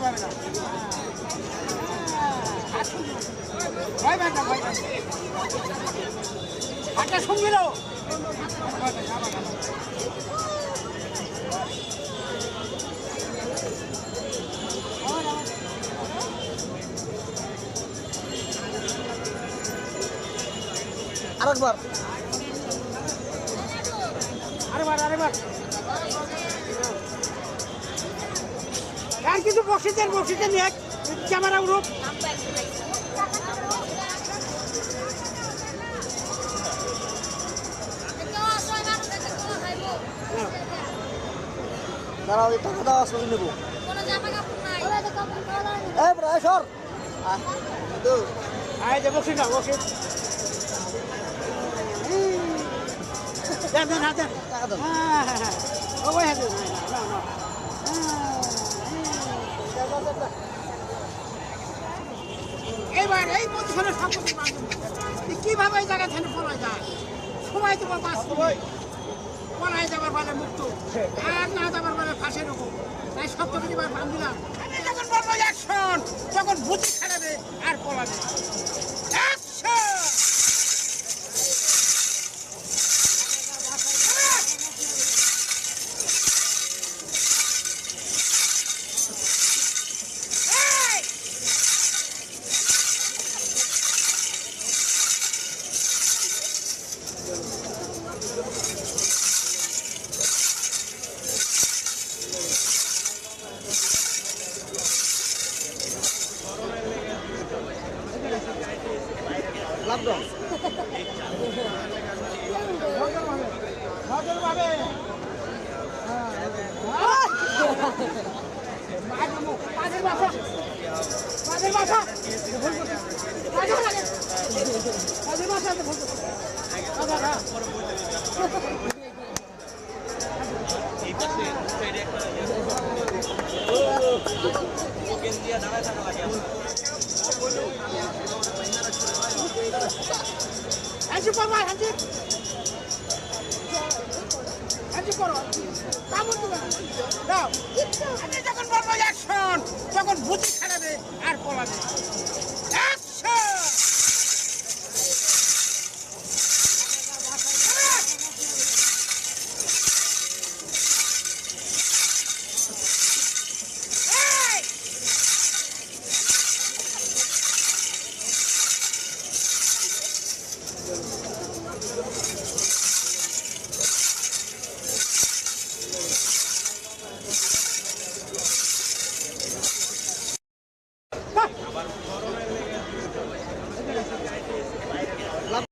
পায় সঙ্গিল আরেকবার। আর কিছু বক্সিদের বক্সিতে নিয়ে ক্যামেরা গ্রুপ দাঁড়াও এই টাকা দাও নেব। সর। আয় যে বক্সিট না বক্সিট দেন দেন হাত। দেন টাকা দাও। হ্যাঁ হ্যাঁ হ্যাঁ। ও ভাই হাত না না এবার এই পজিশনে সম্পত্তি কীভাবে এই জায়গা থেকে পড়া যায়? সময় তোমার পাঁচ পড়ায় যাবার বলে মুক্ত। আর না যাবার বলে ফাঁসে ঢুকো তাই সপ্তমী বার বান্ধিলাম যখন বলব অ্যাকশন তখন বুঝি খেলাবে আর পলাবে অ্যাকশন এই! লাভ দাও ভদ্রভাবে হ্যান্ডি করবা হ্যান্ডি হ্যান্ডি করো। দেবে না। দাও। যখন বলব অ্যাকশন তখন বুঝি খারাবে আবার